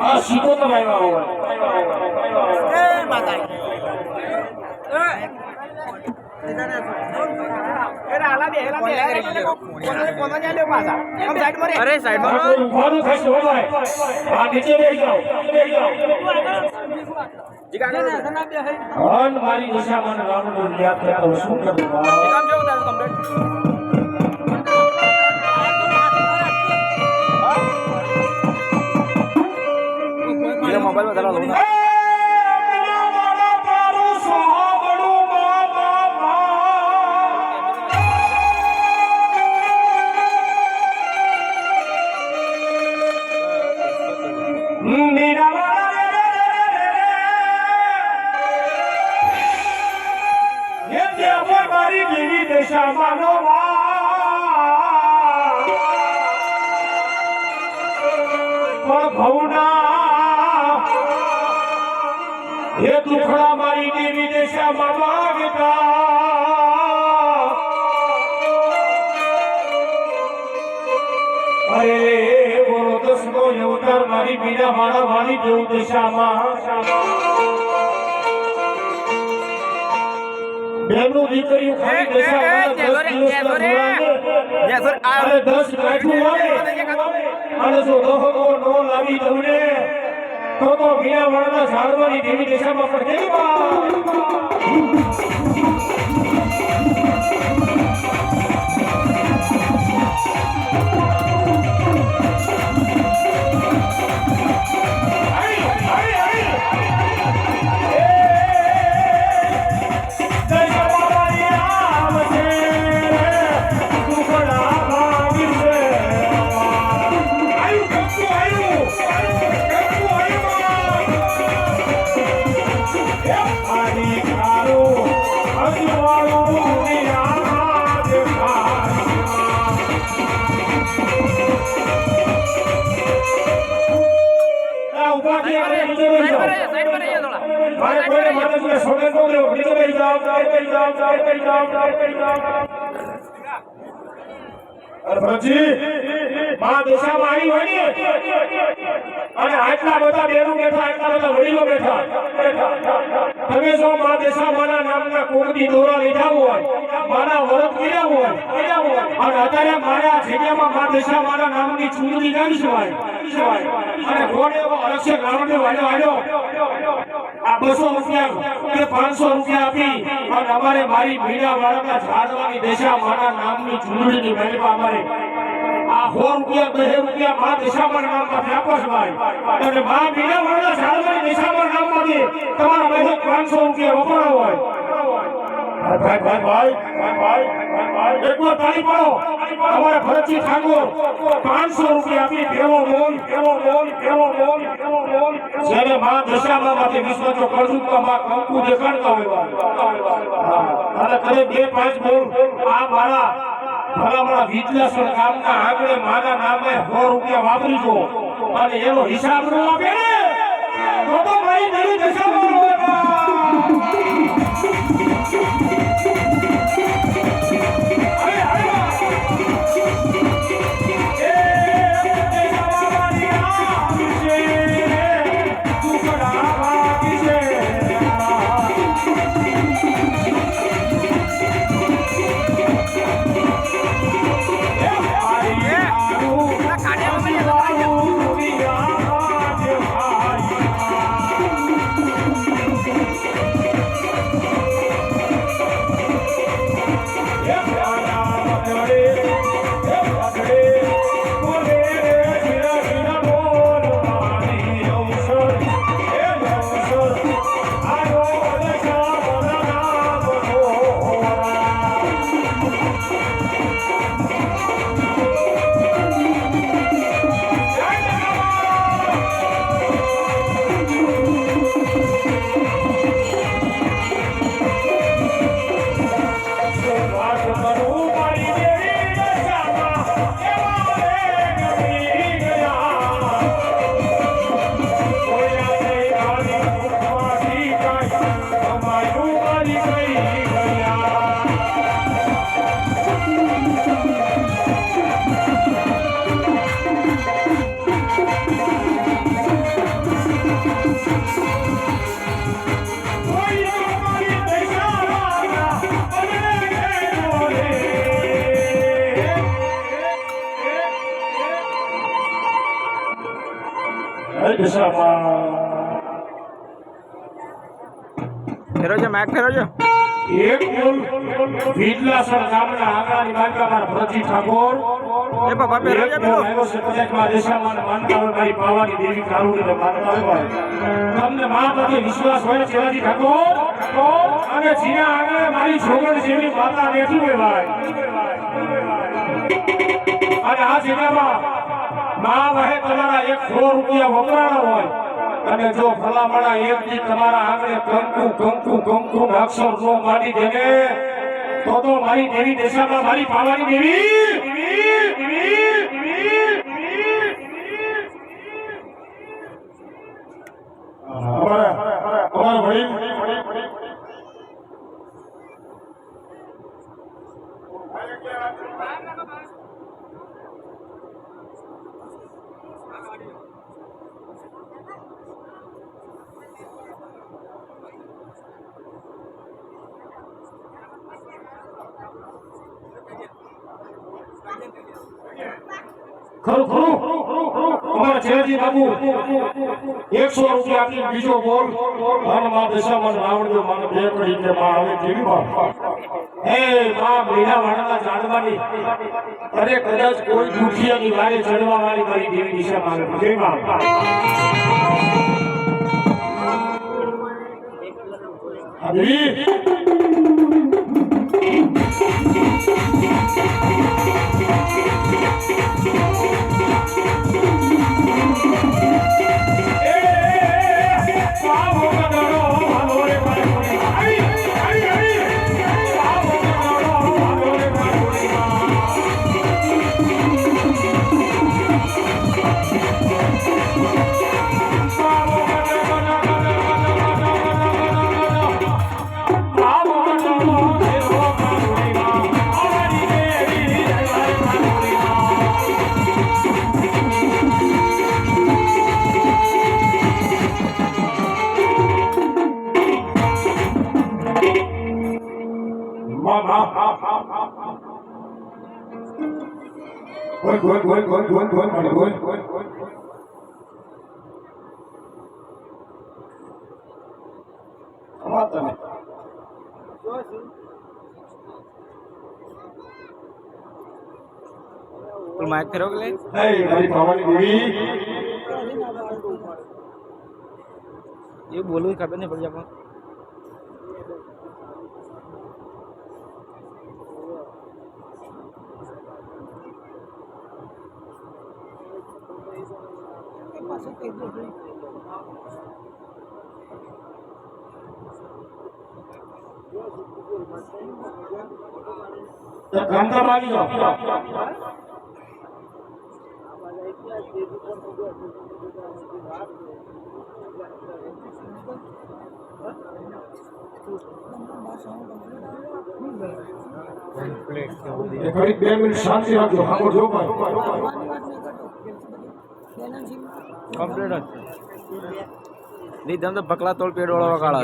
આ સીધો તો આવ્યા હોય. અરે સાઈડમાં ઊભાનું થશે હો ભાઈ આ નીચે બેસી જાઓ. બેસી જાઓ હન મારી દિશામાં રામનું યાદ કરતો શું કરું ભાઈ? મોબાઈલ વધારે લઉં એ મીરા મારા દુખડા મારી દેવી દશામાં માગતા અરે બોલો દસનો અવતાર મારી બીજા મારા વાળી દેવ દિશામાં. બેનું દીકરીઓ ખાલી દશામાં દસ અને દસ કાઠું આવે અને જો દોહો નો લાવી દઉં ને તો તો મીરા વળના ઝાડવાની દેવી દિશામાં પણ કેવી આટલા બધા બેરું બેઠા આટલા વડીલો બેઠા તમે જો મા દેશામાના નામના કોકની દોરા લીધા હોય મારા વરત કર્યા હોય. અને અત્યારે મારા જગ્યામાં મા દેશામાના નામની ચૂંટણી ગાડી સિવાય અને કોણ એવો અલક્ષ્ય ગાળોને વાળ્યો આવ્યો. આ બસો રૂપિયા કે પાંચસો રૂપિયા આપી અને અમારે મારી મીરા વાળાના ઝાડવાની દેશા મારા નામની ચૂંટણીની મહેલમાં અમારે. આ સો રૂપિયા, બે રૂપિયા મા દિશામાં નામમાંથી આપો છો ભાઈ. અને મા બીજા વાળા ઝાડવાની દિશામાં નામમાંથી તમારા પાસે પાંચસો રૂપિયા વપરાવો હોય. ભાઈ ભાઈ ભાઈ ભાઈ એકવાર તાળી પાડો. અમારા ભરતજી ઠાકોર પાંચસો રૂપિયા આપી દેવો લોન દેવો લોન દેવો લોન દેવો લોન જ્યારે માં દશામાં માંથી વિશ્વજો કરજું તો મા કંકુ દેખાડતા હોય અને કરે બે પાંચ બોલ આ મારા ભલામણા વિદ્યાસર ગામના આગળ માના નામે સો રૂપિયા વાપરીજો અને એનો હિસાબ ન આપે તો તો મારી દેવી દશામાં ફેરો છે મેક ફેરો છે? એક કુલ વિદલાસર ગામના આંગણાની બાજુમાં મારા ઠાકોર. એ બાપા ફેરો પેલો આવ્યો છે કદાચમાં દિશામાં ને મારી પાવાની દેવી કારુણીને માનતા હોય. તમને મા પ્રત્યે વિશ્વાસ હોય શિવાજી ઠાકોર? અને જીના આંગણે મારી છોકરી જેવી માતા બેઠી હોય ભાઈ. અને આ જિલ્લામાં મા વહે તમારા એક કરોડ રૂપિયા વપરાણા હોય. અને જો ભલામણા એક થી તમારા આંગણે કંકુ કંકુ કંકુ અક્ષર નો મારી દેને, તો તો મારી દેવી દેશામાં મારી પાવાની દેવી. અમારા વડીલ અમારા ચેરજી બાબુ એકસો રૂપિયા આપી બીજો બોલ. મનમાં દશામાં રાવણજો મન બે કડી કે માં આવે કેવી વાત હે માં મીના વાળાના જાણવાની અરે કદાચ કોઈ દુખિયાની વારે ચડવા વાળી મારી દેવી દિશા માંગે જય માં આ દેવી એ બોલવું ખબર નહીં પડી આપણને ગામધામ આવી જાઓ બે મિનિટ શાંતિ રાખજો આગળ જોવા કમ્પ્લીટ જ નહીં તમે તો પકલા તોડ પેડ વાળા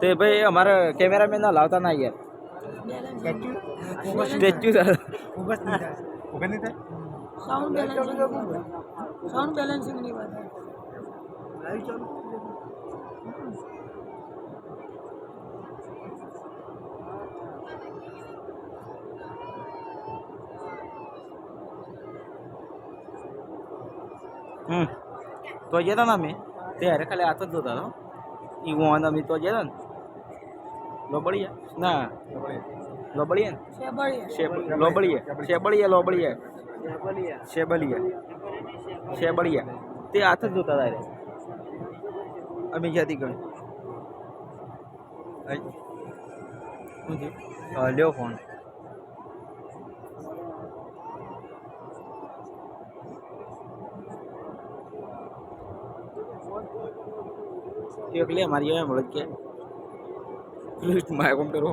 તે ભાઈ અમારે કેમેરામેન ના લાવતા ના યાર. Statue sound balancing sound balancing વાત હમ. તો જતા ને અમે? ત્યારે ખાલી હાથ જ જોતા હતા. ઈ હું અમે તો જતા ને? લોબડીએ ના. લોબડીએ ને લોબળીએ લોબળીએ. શેબળીએ લોબળીએ. શેબલીએ. શેબળીએ. તે હાથ જ જોતા તારે. અમે જ્યાંથી ગણ. લ્યો ફોન એકલે મારી આવે મળે કે પ્લીઝ માય કોમ કરો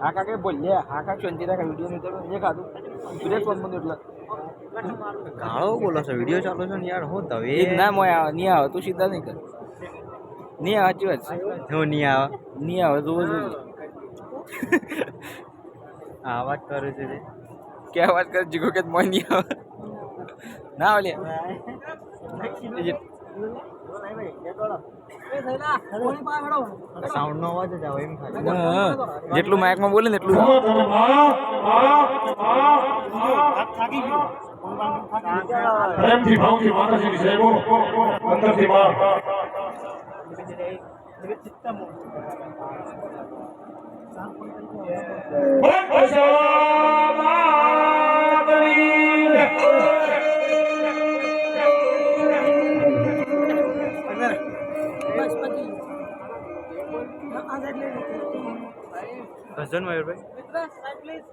આકા કઈ બોલ્યા આકા શાંતિ રાખા વીડિયો નહીં તો એ ખાધું. સુરેશ ફોન બંધ એટલે. ગાળો બોલો છો વીડિયો ચાલુ છે ને યાર હું તવે ના મોય આવે નહીં આવે તું સીધા નહીં કર. નહીં આવે સાચી વાત છે. હું નહીં આવે. નહીં આવે તું જોજે આ વાત કરે છે. તે ક્યાં વાત કરે જીગો કે મોય નહીં આવે ના આવે લે સાઉન્ડ નો અવાજ જ આવે એમ ખાલી. જેટલું માઇકમાં બોલે ને એટલું. પ્રેમથી ભાવથી માતાજીની સેવો અંદરથી માં બસ ભજન મયુરભાઈ? પ્લીઝ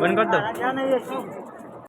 બંધ કર દો.